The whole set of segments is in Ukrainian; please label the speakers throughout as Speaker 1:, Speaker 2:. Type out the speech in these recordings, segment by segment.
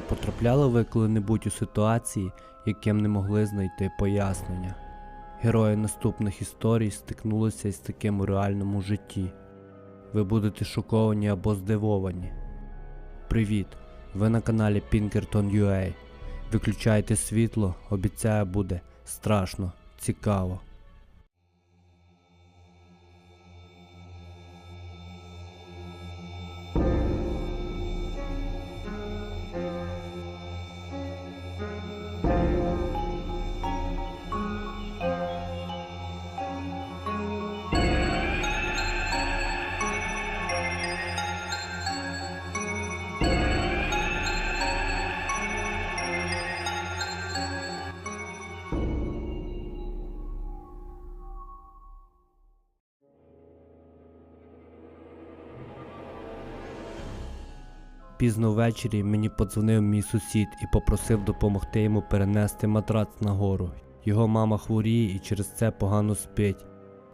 Speaker 1: Потрапляли ви коли-небудь у ситуації, яким не могли знайти пояснення. Герої наступних історій стикнулися із таким у реальному житті. Ви будете шоковані або здивовані. Привіт! Ви на каналі Pinkerton.ua. Виключайте світло, обіцяю буде страшно, цікаво. Пізно ввечері мені подзвонив мій сусід і попросив допомогти йому перенести матрац нагору. Його мама хворіє і через це погано спить.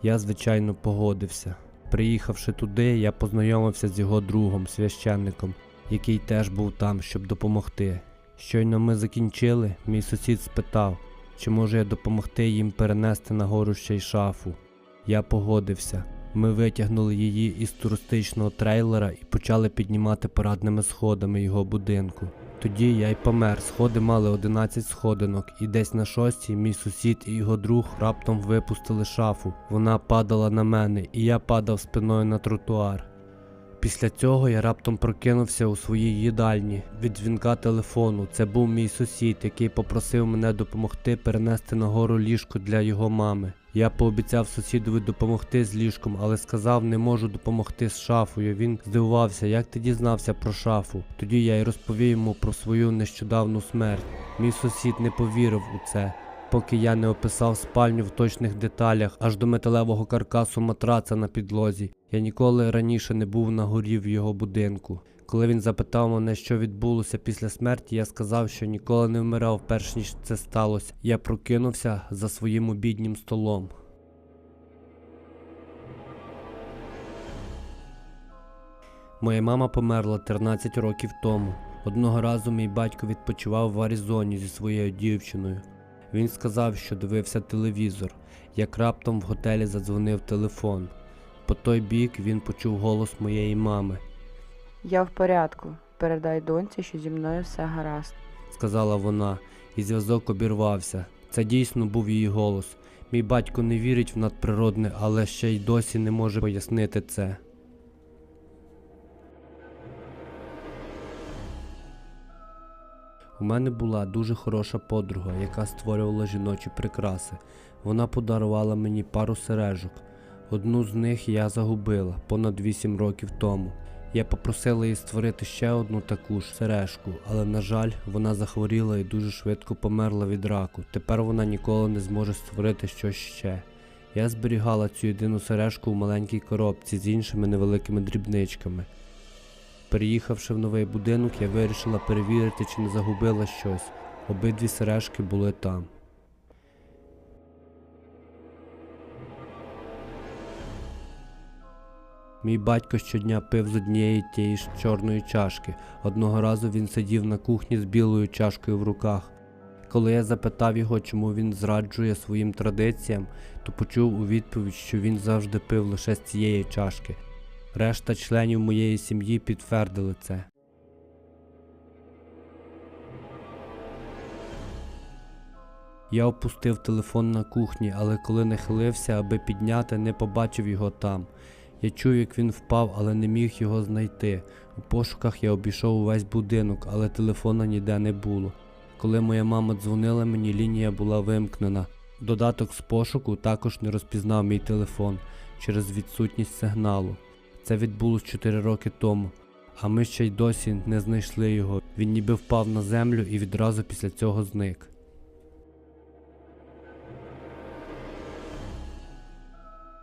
Speaker 1: Я, звичайно, погодився. Приїхавши туди, я познайомився з його другом, священником, який теж був там, щоб допомогти. Щойно ми закінчили, мій сусід спитав, чи можу я допомогти їм перенести нагору ще й шафу. Я погодився. Ми витягнули її із туристичного трейлера і почали піднімати парадними сходами його будинку. Тоді я й помер. Сходи мали 11 сходинок, і десь на шостій мій сусід і його друг раптом випустили шафу. Вона падала на мене, і я падав спиною на тротуар. Після цього я раптом прокинувся у своїй їдальні від дзвінка телефону. Це був мій сусід, який попросив мене допомогти перенести нагору ліжко для його мами. Я пообіцяв сусідові допомогти з ліжком, але сказав, не можу допомогти з шафою. Він здивувався, як ти дізнався про шафу. Тоді я й розповів йому про свою нещодавну смерть. Мій сусід не повірив у це. Поки я не описав спальню в точних деталях аж до металевого каркасу матраца на підлозі. Я ніколи раніше не був на горі в його будинку. Коли він запитав мене, що відбулося після смерті, я сказав, що ніколи не вмирав, перш ніж це сталося. Я прокинувся за своїм обіднім столом. Моя мама померла 13 років тому. Одного разу мій батько відпочивав в Аризоні зі своєю дівчиною. Він сказав, що дивився телевізор, як раптом в готелі задзвонив телефон. По той бік він почув голос моєї мами.
Speaker 2: Я в порядку. Передай доньці, що зі мною все гаразд.
Speaker 1: сказала вона, і зв'язок обірвався. Це дійсно був її голос. Мій батько не вірить в надприродне, але ще й досі не може пояснити це. У мене була дуже хороша подруга, яка створювала жіночі прикраси. Вона подарувала мені пару сережок. Одну з них я загубила понад 8 років тому. Я попросила її створити ще одну таку ж сережку, але, на жаль, вона захворіла і дуже швидко померла від раку. Тепер вона ніколи не зможе створити щось ще. Я зберігала цю єдину сережку в маленькій коробці з іншими невеликими дрібничками. Переїхавши в новий будинок, я вирішила перевірити, чи не загубила щось. Обидві сережки були там. Мій батько щодня пив з однієї тієї ж чорної чашки. Одного разу він сидів на кухні з білою чашкою в руках. Коли я запитав його, чому він зраджує своїм традиціям, то почув у відповідь, що він завжди пив лише з цієї чашки. Решта членів моєї сім'ї підтвердили це. Я опустив телефон на кухні, але коли нахилився, аби підняти, не побачив його там. Я чув, як він впав, але не міг його знайти. У пошуках я обійшов увесь будинок, але телефона ніде не було. Коли моя мама дзвонила мені, лінія була вимкнена. Додаток з пошуку також не розпізнав мій телефон через відсутність сигналу. Це відбулось 4 роки тому, а ми ще й досі не знайшли його. Він ніби впав на землю і відразу після цього зник.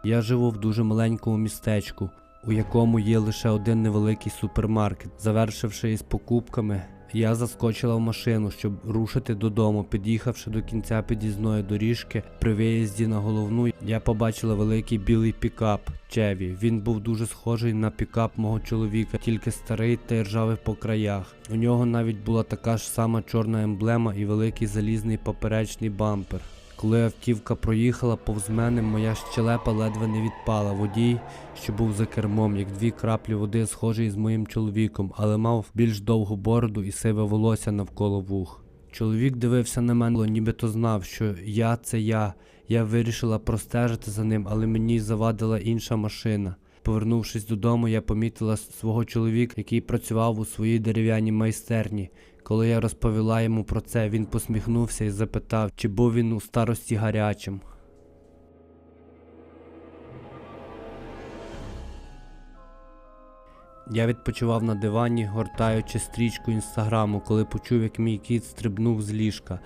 Speaker 1: Я живу в дуже маленькому містечку, у якому є лише один невеликий супермаркет. Завершивши із покупками, Я заскочила в машину, щоб рушити додому. Під'їхавши до кінця під'їзної доріжки, при виїзді на головну я побачила великий білий пікап Чеві. Він був дуже схожий на пікап мого чоловіка, тільки старий та ржавий по краях. У нього навіть була така ж сама чорна емблема і великий залізний поперечний бампер. Коли автівка проїхала повз мене, моя щелепа ледве не відпала. Водій, що був за кермом, як дві краплі води, схожий з моїм чоловіком, але мав більш довгу бороду і сиве волосся навколо вух. Чоловік дивився на мене, нібито знав, що я це я. Я вирішила простежити за ним, але мені завадила інша машина. Повернувшись додому, я помітила свого чоловіка, який працював у своїй дерев'яній майстерні. Коли я розповіла йому про це, він посміхнувся і запитав, чи був він у старості гарячим. Я відпочивав на дивані, гортаючи стрічку інстаграму, коли почув, як мій кіт стрибнув з ліжка.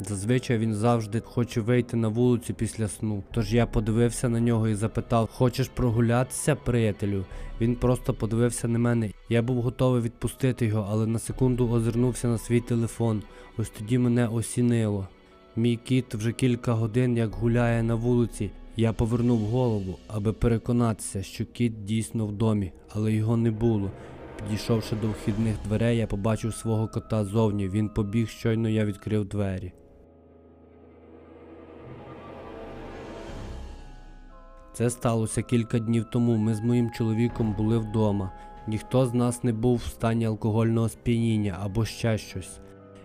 Speaker 1: Зазвичай він завжди хоче вийти на вулицю після сну. Тож я подивився на нього і запитав: Хочеш прогулятися, приятелю? Він просто подивився на мене. Я був готовий відпустити його, але на секунду озирнувся на свій телефон. Ось тоді мене осінило. Мій кіт вже кілька годин як гуляє на вулиці. Я повернув голову, аби переконатися, що кіт дійсно в домі, але його не було. Підійшовши до вхідних дверей, я побачив свого кота зовні. Він побіг, щойно я відкрив двері. Це сталося кілька днів тому. Ми з моїм чоловіком були вдома. Ніхто з нас не був в стані алкогольного сп'яніння або ще щось.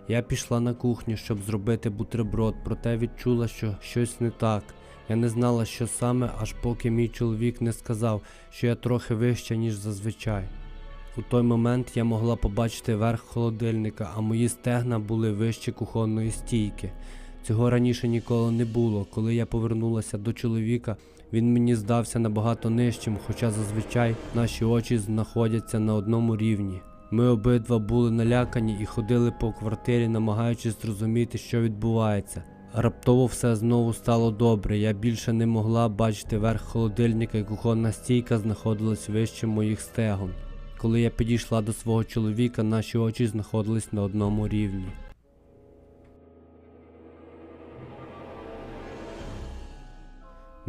Speaker 1: Я пішла на кухню, щоб зробити бутерброд, проте відчула, що щось не так. Я не знала, що саме, аж поки мій чоловік не сказав, що я трохи вища, ніж зазвичай. У той момент я могла побачити верх холодильника, а мої стегна були вище кухонної стійки. Цього раніше ніколи не було. Коли я повернулася до чоловіка, він мені здався набагато нижчим, хоча зазвичай наші очі знаходяться на одному рівні. Ми обидва були налякані і ходили по квартирі, намагаючись зрозуміти, що відбувається. Раптово все знову стало добре. Я більше не могла бачити верх холодильника, і кухонна стійка знаходилась вище моїх стегон. Коли я підійшла до свого чоловіка, наші очі знаходились на одному рівні.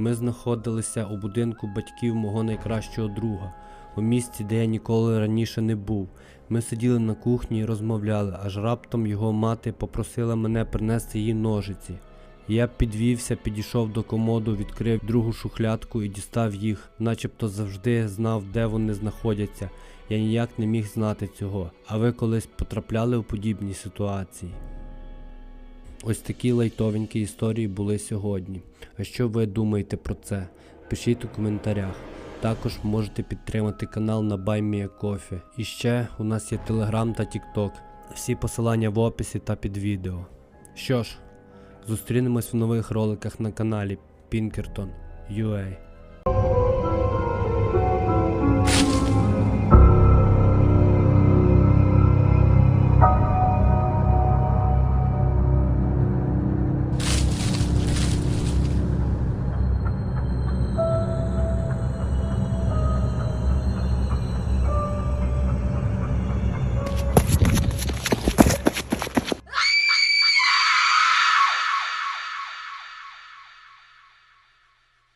Speaker 1: Ми знаходилися у будинку батьків мого найкращого друга, у місці, де я ніколи раніше не був. Ми сиділи на кухні і розмовляли, аж раптом його мати попросила мене принести їй ножиці. Я підвівся, підійшов до комоду, відкрив другу шухлядку і дістав їх, начебто завжди знав, де вони знаходяться. Я ніяк не міг знати цього. А ви колись потрапляли у подібні ситуації? Ось такі лайтовенькі історії були сьогодні. А що ви думаєте про це? Пишіть у коментарях. Також можете підтримати канал на BuyMeACoffee. І ще у нас є Telegram та TikTok. Всі посилання в описі та під відео. Що ж, зустрінемось в нових роликах на каналі Pinkerton.